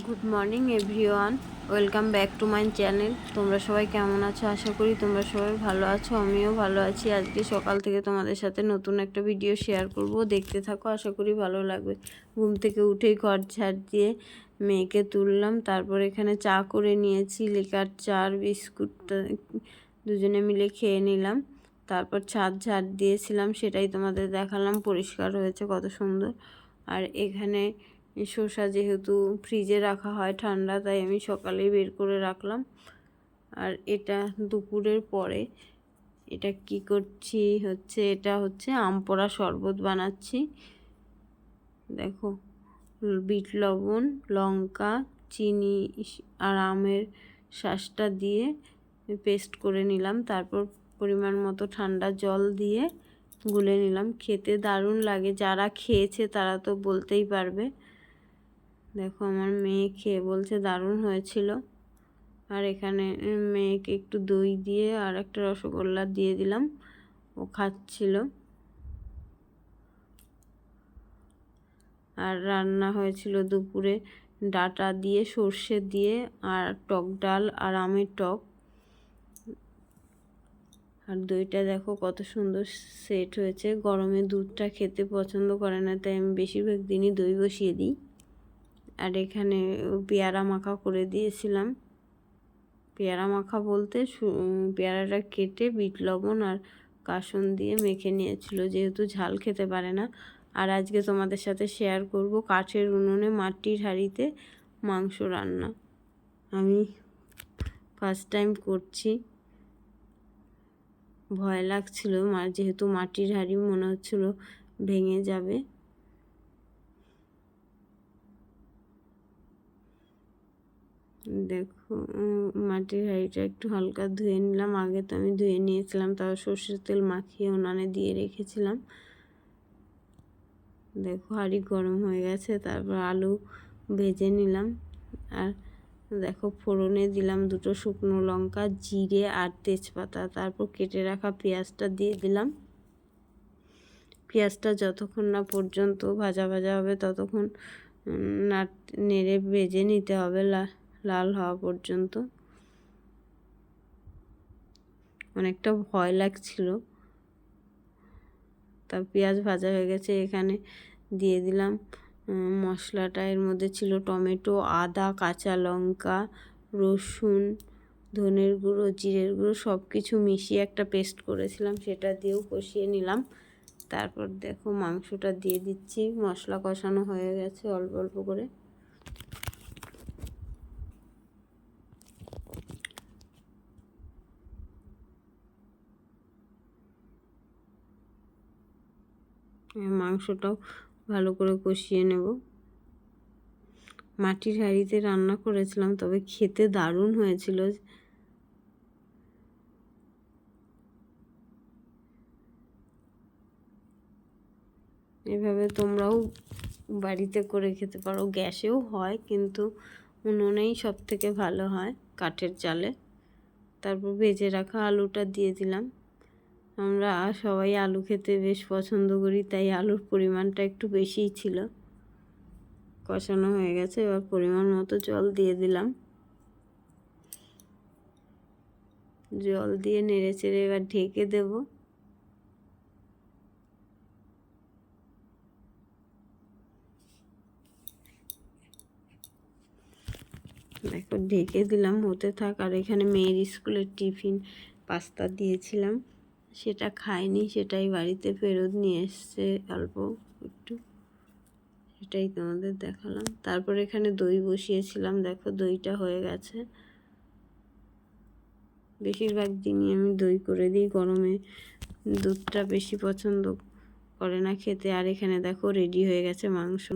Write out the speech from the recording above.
Good morning everyone welcome back to my channel তোমরা সবাই কেমন আছো? আশা করি তোমরা সবাই ভালো আছো, আমিও ভালো আছি। আজকে সকাল থেকে তোমাদের সাথে নতুন একটা ভিডিও শেয়ার করব। দেখতে থাকো, আশা করি ভালো লাগবে। ঘুম থেকে উঠেই ঘর ঝাড় দিয়ে মেয়েকে তুললাম। তারপর এখানে চা করে নিয়েছি, লিকার চার বিস্কুটটা দুজনে মিলে খেয়ে নিলাম। তারপর ছাদ ঝাড় দিয়েছিলাম, সেটাই তোমাদের দেখালাম। পরিষ্কার হয়েছে, কত সুন্দর। আর এখানে শসা যেহেতু ফ্রিজে রাখা হয় ঠান্ডা, তাই আমি সকালেই বের করে রাখলাম। আর এটা দুপুরের পরে। এটা কি করছি? হচ্ছে, এটা হচ্ছে আম পোড়া শরবত বানাচ্ছি। দেখো, বিট লবণ, লঙ্কা, চিনি আর আমের শ্বাসটা দিয়ে পেস্ট করে নিলাম। তারপর পরিমাণ মতো ঠান্ডা জল দিয়ে গুলে নিলাম। খেতে দারুণ লাগে। যারা খেয়েছে তারা তো বলতেই পারবে। দেখো আমার মেয়ে খেয়ে বলছে দারুণ হয়েছিল। আর এখানে মেয়েকে একটু দই দিয়ে আর একটা রসগোল্লা দিয়ে দিলাম। ও খাচ্ছিল। আর রান্না হয়েছিল দুপুরে ডাটা দিয়ে, সর্ষে দিয়ে আর টক ডাল আর আমের টক। আর দইটা দেখো কত সুন্দর সেট হয়েছে। গরমে দুধটা খেতে পছন্দ করে না, তাই আমি বেশিরভাগ দিনই দই বসিয়ে দিই। আর এখানে পেয়ারা মাখা করে দিয়েছিলাম। পেয়ারা মাখা বলতে পেয়ারাটা কেটে বিট লবণ আর কাসন দিয়ে মেখে নিয়েছিল। যেহেতু ঝাল খেতে পারে না। আর আজকে তোমাদের সাথে শেয়ার করব কাঠের উনুনে মাটির হাঁড়িতে মাংস রান্না। আমি ফার্স্ট টাইম করছি। ভয় লাগছিল যেহেতু মাটির হাঁড়ি মনে হচ্ছিল ভেঙে যাবে। দেখো মাটির হাঁড়িটা একটু হালকা ধুয়ে নিলাম। আগে তো আমি ধুয়ে নিয়েছিলাম, তাও সর্ষের তেল মাখিয়ে উনানে দিয়ে রেখেছিলাম। দেখো, হাঁড়ি গরম হয়ে গেছে, তারপর আলু ভেজে নিলাম। আর দেখো, ফোড়নে দিলাম দুটো শুকনো লঙ্কা, জিরে আর তেজপাতা। তারপর কেটে রাখা পেঁয়াজটা দিয়ে দিলাম। পেঁয়াজটা যতক্ষণ না পর্যন্ত ভাজা ভাজা হবে, ততক্ষণ না নেড়ে ভেজে নিতে হবে লাল হওয়া পর্যন্ত। অনেকটা ভয় লাগছিল। তা পেঁয়াজ ভাজা হয়ে গেছে, এখানে দিয়ে দিলাম মশলাটা। এর মধ্যে ছিল টমেটো, আদা, কাঁচা লঙ্কা, রসুন, ধনের গুঁড়ো, জিরের গুঁড়ো সব কিছু মিশিয়ে একটা পেস্ট করেছিলাম, সেটা দিয়েও কষিয়ে নিলাম। তারপর দেখো মাংসটা দিয়ে দিচ্ছি, মশলা কষানো হয়ে গেছে অল্প অল্প করে। মাংসটাও ভালো করে কষিয়ে নেব। মাটির হাঁড়িতে রান্না করেছিলাম, তবে খেতে দারুণ হয়েছিল। এভাবে তোমরাও বাড়িতে করে খেতে পারো। গ্যাসেও হয়, কিন্তু উনুনেই সব থেকে ভালো হয় কাঠের চালে। তারপর ভেজে রাখা আলুটা দিয়ে দিলাম। আমরা সবাই আলু খেতে বেশ পছন্দ করি, তাই আলুর পরিমাণটা একটু বেশিই ছিল। কষানো হয়ে গেছে, এবার পরিমাণ মতো জল দিয়ে দিলাম। জল দিয়ে নেড়ে চেড়ে এবার ঢেকে দেব। দেখো, ঢেকে দিলাম, হতে থাক। আর এখানে মেয়ের স্কুলের টিফিন, পাস্তা দিয়েছিলাম। সেটা খায়নি সেটাই বাড়িতে ফেরত নিয়ে এসছে অল্প একটু। সেটাই তোমাদের দেখালাম। তারপর এখানে দই বসিয়েছিলাম। দেখো দইটা হয়ে গেছে। বেশিরভাগ দিনই আমি দই করে দিই, গরমে দুধটা বেশি পছন্দ করে না খেতে। আর এখানে দেখো রেডি হয়ে গেছে মাংস।